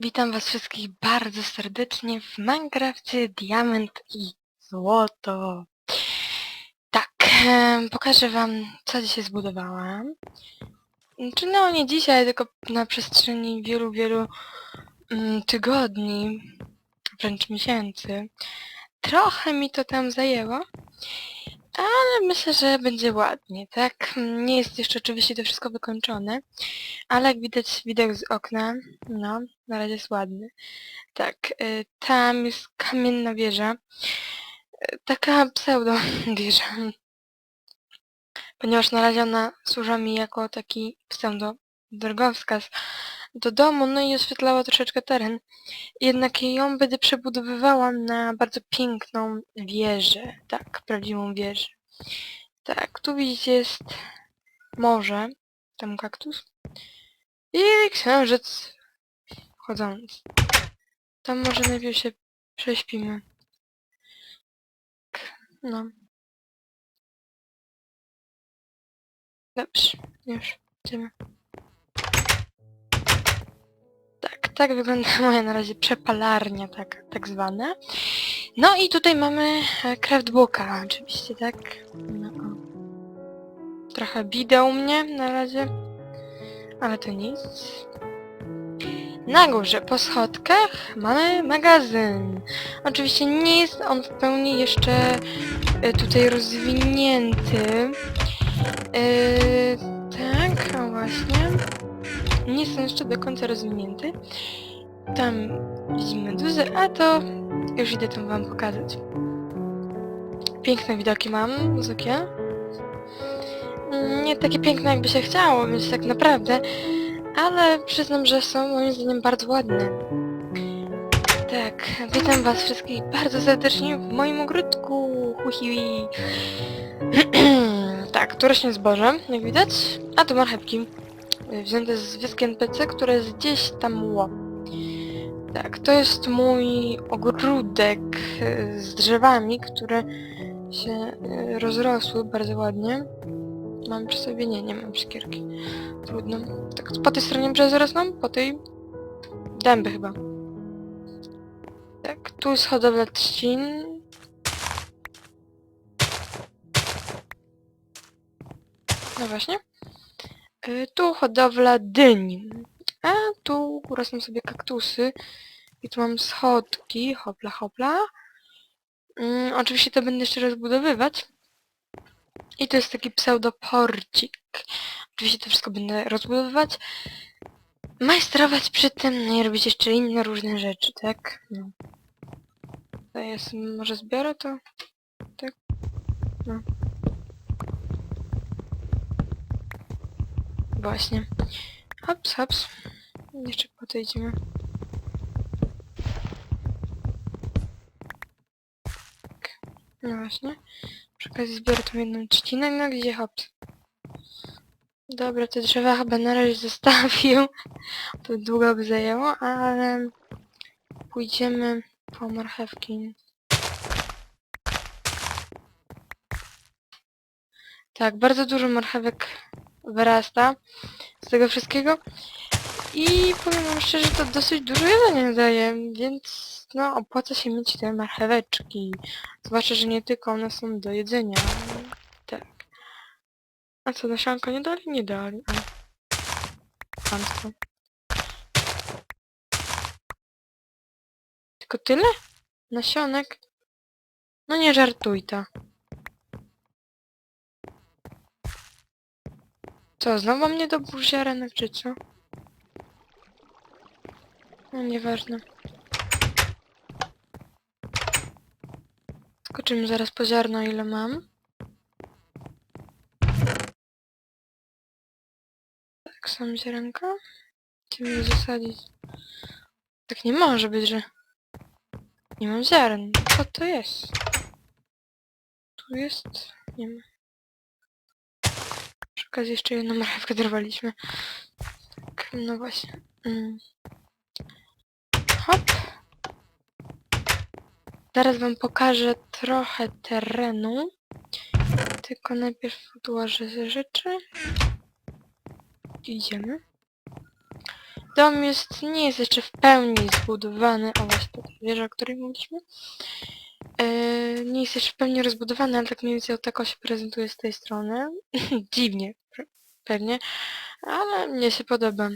Witam was wszystkich bardzo serdecznie w Minecrafcie Diament i Złoto. Tak, pokażę wam co dzisiaj zbudowałam. Czy no nie dzisiaj, tylko na przestrzeni wielu, wielu mm, tygodni, wręcz miesięcy. Trochę mi to tam zajęło, ale myślę, że będzie ładnie, tak? Nie jest jeszcze oczywiście to wszystko wykończone, ale jak widać widok z okna, no, na razie jest ładny. Tak, y, tam jest kamienna wieża. Y, Taka pseudo wieża. Ponieważ na razie ona służy mi jako taki pseudo drogowskaz do domu, no i oświetlała troszeczkę teren. Jednak ją będę przebudowywała na bardzo piękną wieżę. Tak, prawdziwą wieżę. Tak, tu widzicie jest morze, tam kaktus. I księżyc chodzący. Tam może najpierw się prześpimy. Tak, No. Dobrze, już, idziemy. Tak, wygląda moja na razie przepalarnia, tak, tak zwana. No i tutaj mamy e, craftbooka, oczywiście, tak? No. Trochę bida u mnie na razie, ale to nic. Na górze, po schodkach, mamy magazyn. Oczywiście nie jest on w pełni jeszcze e, tutaj rozwinięty. E, tak, właśnie. Nie on jeszcze do końca rozwinięty. Tam widzimy duży, a to już idę tam wam pokazać. Piękne widoki mam z okien. Nie takie piękne jakby się chciało mieć tak naprawdę, ale przyznam, że są moim zdaniem bardzo ładne. Tak, witam was wszystkich bardzo serdecznie w moim ogródku. Huhi. tak, tu rośnie zboże, jak widać. A tu marchewki. Wzięte z wioski NPC, które jest gdzieś tam ło. Tak, to jest mój ogródek y, z drzewami, które się y, rozrosły bardzo ładnie. Mam przy sobie? Nie, nie mam szkierki. Trudno. Tak, po tej stronie brzozy rosną? Po tej... Dęby chyba. Tak, tu jest hodowla trzcin. No właśnie. Y, tu hodowla dyń. A tu rosną sobie kaktusy. I tu mam schodki. Hopla, hopla. Mm, oczywiście to będę jeszcze rozbudowywać. I to jest taki pseudoporcik. Oczywiście to wszystko będę rozbudowywać. Majstrować przy tym, no i robić jeszcze inne różne rzeczy, tak? No. To jest, może zbiorę to? Tak? No. Właśnie. Hops, hops. Jeszcze podejdziemy. Tak. No właśnie. Przy okazji zbiorę tą jedną trzcinę, no gdzie hops. Dobra, te drzewa chyba na razie zostawił. To długo by zajęło, ale pójdziemy po marchewki. Tak, bardzo dużo marchewek wyrasta z tego wszystkiego. I powiem wam szczerze, to dosyć dużo jedzenia daje, więc no opłaca się mieć te marcheweczki. Zwłaszcza, że nie tylko one są do jedzenia. Tak. A co, nasionko nie dali? Nie dali. A. Kłamstwo. Tylko tyle? Nasionek? No nie żartuj ta. Co, znowu mnie do buziarenek, czy co? No nieważne. Skoczymy zaraz po ziarno, ile mam. Tak, sam ziarenka. Chcemy je zasadzić. Tak nie może być, że... Nie mam ziaren. Co to jest? Tu jest... Nie ma. Przy okazji jeszcze jedną marchewkę dorwaliśmy. Tak, no właśnie. Mm. Hop. Zaraz wam pokażę trochę terenu. Tylko najpierw odłożę rzeczy. Idziemy. dom jest, nie jest jeszcze w pełni zbudowany. O właśnie, ta wieża, o której mówiliśmy. Yy, nie jest jeszcze w pełni rozbudowany, ale tak mniej więcej o tako się prezentuje z tej strony. Dziwnie, pe- pewnie, ale mnie się podoba.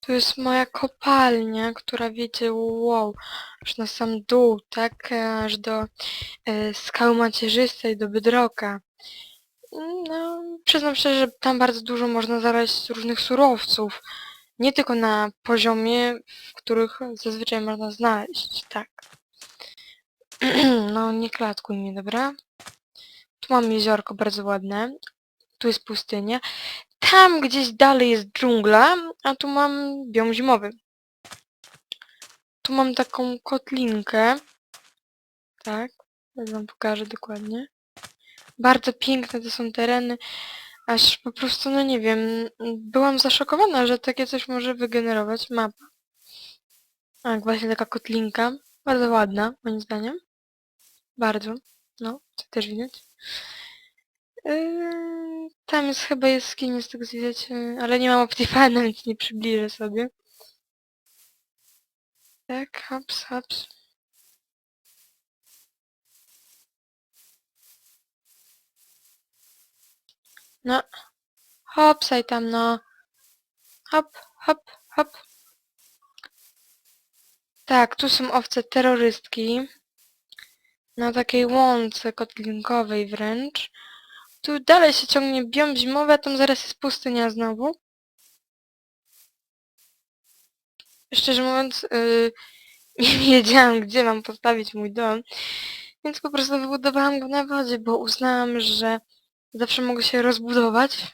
Tu jest moja kopalnia, która wiecie, wow, aż na sam dół, tak, aż do e, skały macierzystej, do Bydroka. No, przyznam szczerze, że tam bardzo dużo można znaleźć różnych surowców. Nie tylko na poziomie, w których zazwyczaj można znaleźć, tak. no, nie klatkuj mnie, dobra? Tu mam jeziorko bardzo ładne. Tu jest pustynia. Tam gdzieś dalej jest dżungla, a tu mam biom zimowy. Tu mam taką kotlinkę. Tak, teraz wam pokażę dokładnie. Bardzo piękne to są tereny, aż po prostu, no nie wiem, byłam zaszokowana, że takie coś może wygenerować mapa. Tak, właśnie taka kotlinka. Bardzo ładna, moim zdaniem. Bardzo. No, to też widać. Yy, tam jest chyba jaskinia z tego co widać, yy, ale nie mam Optifana, więc nie przybliżę sobie. Tak, hops, hops. No. Hopsaj tam, no. Hop, hop, hop. Tak, tu są owce terrorystki. Na takiej łące kotlinkowej wręcz. Tu dalej się ciągnie biom zimowy, a tam zaraz jest pustynia znowu. Szczerze mówiąc, yy, nie wiedziałam, gdzie mam postawić mój dom, więc po prostu wybudowałam go na wodzie, bo uznałam, że zawsze mogę się rozbudować.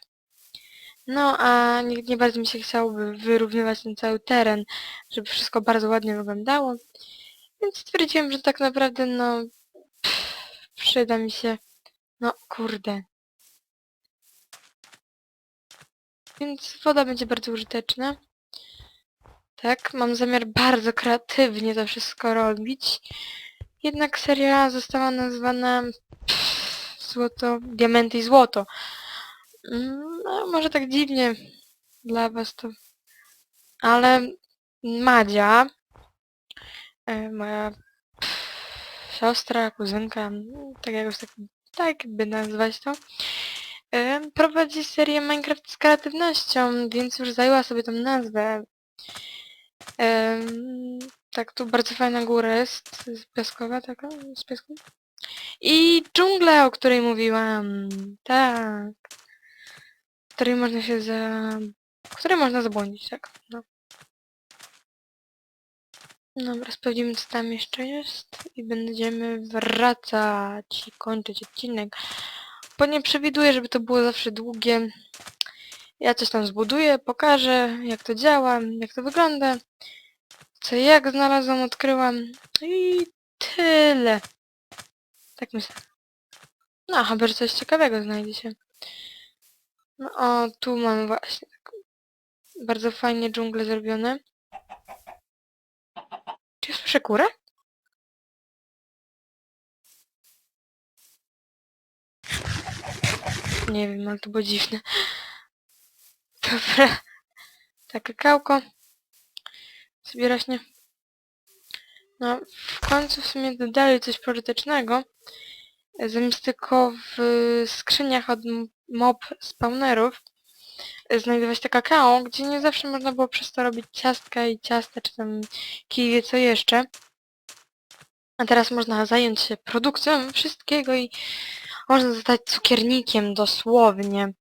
No, a nie, nie bardzo mi się chciałoby wyrównywać ten cały teren, żeby wszystko bardzo ładnie wyglądało. Więc stwierdziłem, że tak naprawdę, no, przyda mi się, no, kurde. Więc woda będzie bardzo użyteczna. Tak, mam zamiar bardzo kreatywnie to wszystko robić. Jednak seria została nazwana pff, Złoto, Diamenty i Złoto. Mm, No, może tak dziwnie dla was to... Ale Madzia, e, moja siostra, kuzynka, tak jakoś tak, tak by nazwać to, prowadzi serię Minecraft z kreatywnością, więc już zajęła sobie tą nazwę. Tak, tu bardzo fajna góra jest, piaskowa taka, z piasku. I dżungla, o której mówiłam, tak. W której można się za... w której można zabłądzić, tak, no. Dobra, sprawdzimy co tam jeszcze jest i będziemy wracać i kończyć odcinek. Bo nie przewiduję, żeby to było zawsze długie. Ja coś tam zbuduję, pokażę jak to działa, jak to wygląda. Co jak znalazłam, odkryłam i tyle. Tak myślę. No, chyba, że coś ciekawego znajdzie się. No o, tu mamy właśnie taką bardzo fajnie dżunglę zrobione. Kurę? Nie wiem, ale to było dziwne. Dobra. Tak, kakałko. Sobie rośnie. No, w końcu w sumie dodali coś pożytecznego. Zamiast tylko w skrzyniach od mob spawnerów znajdować te kakao, gdzie nie zawsze można było przez to robić ciastka i ciasta, czy tam kij wie co jeszcze. A teraz można zająć się produkcją wszystkiego i można zostać cukiernikiem dosłownie.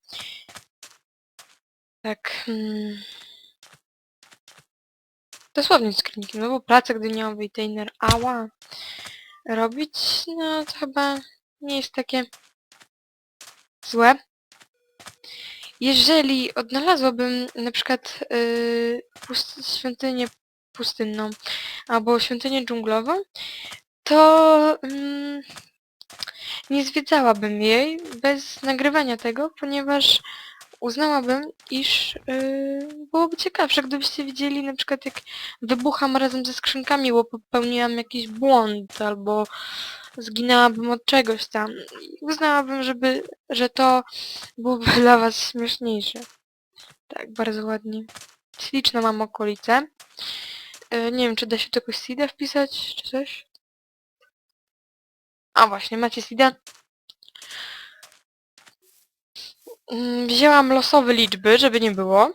Tak. Mm. Dosłownie cukiernikiem, no bo pracę gdyniowy i trainer ała robić, no to chyba nie jest takie złe. Jeżeli odnalazłabym na przykład yy, pust świątynię pustynną albo świątynię dżunglową, to mm, nie zwiedzałabym jej bez nagrywania tego, ponieważ uznałabym, iż yy, byłoby ciekawsze, gdybyście widzieli na przykład jak wybucham razem ze skrzynkami, bo popełniłam jakiś błąd albo zginęłabym od czegoś tam. Uznałabym, żeby, że to byłoby dla was śmieszniejsze. Tak, bardzo ładnie. Śliczną mam okolicę. E, nie wiem, czy da się tu jakoś wpisać, czy coś? A właśnie, macie seeda. Mm, Wzięłam losowe liczby, żeby nie było.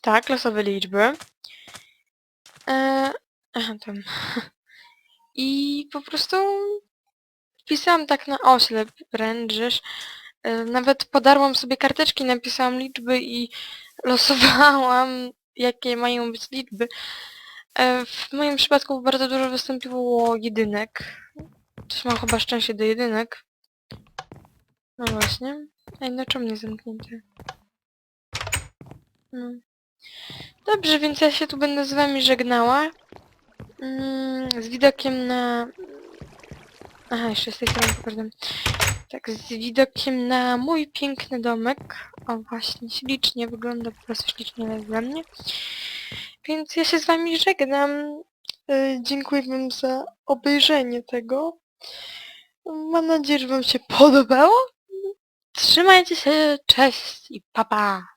Tak, losowe liczby. E, aha, tam. I po prostu wpisałam tak na oślep wręcz, żeż, nawet podarłam sobie karteczki, napisałam liczby i losowałam, jakie mają być liczby. E, w moim przypadku bardzo dużo wystąpiło jedynek. Też mam chyba szczęście do jedynek. No właśnie. Ej, no czemu nie? No. Dobrze, więc ja się tu będę z wami żegnała. Mm, z widokiem na... Aha, jeszcze z tej strony. Tak, z widokiem na mój piękny domek. O właśnie, ślicznie wygląda, po prostu ślicznie jak dla mnie. Więc ja się z wami żegnam. E, Dziękuję wam za obejrzenie tego. Mam nadzieję, że wam się podobało. Trzymajcie się, cześć i pa pa!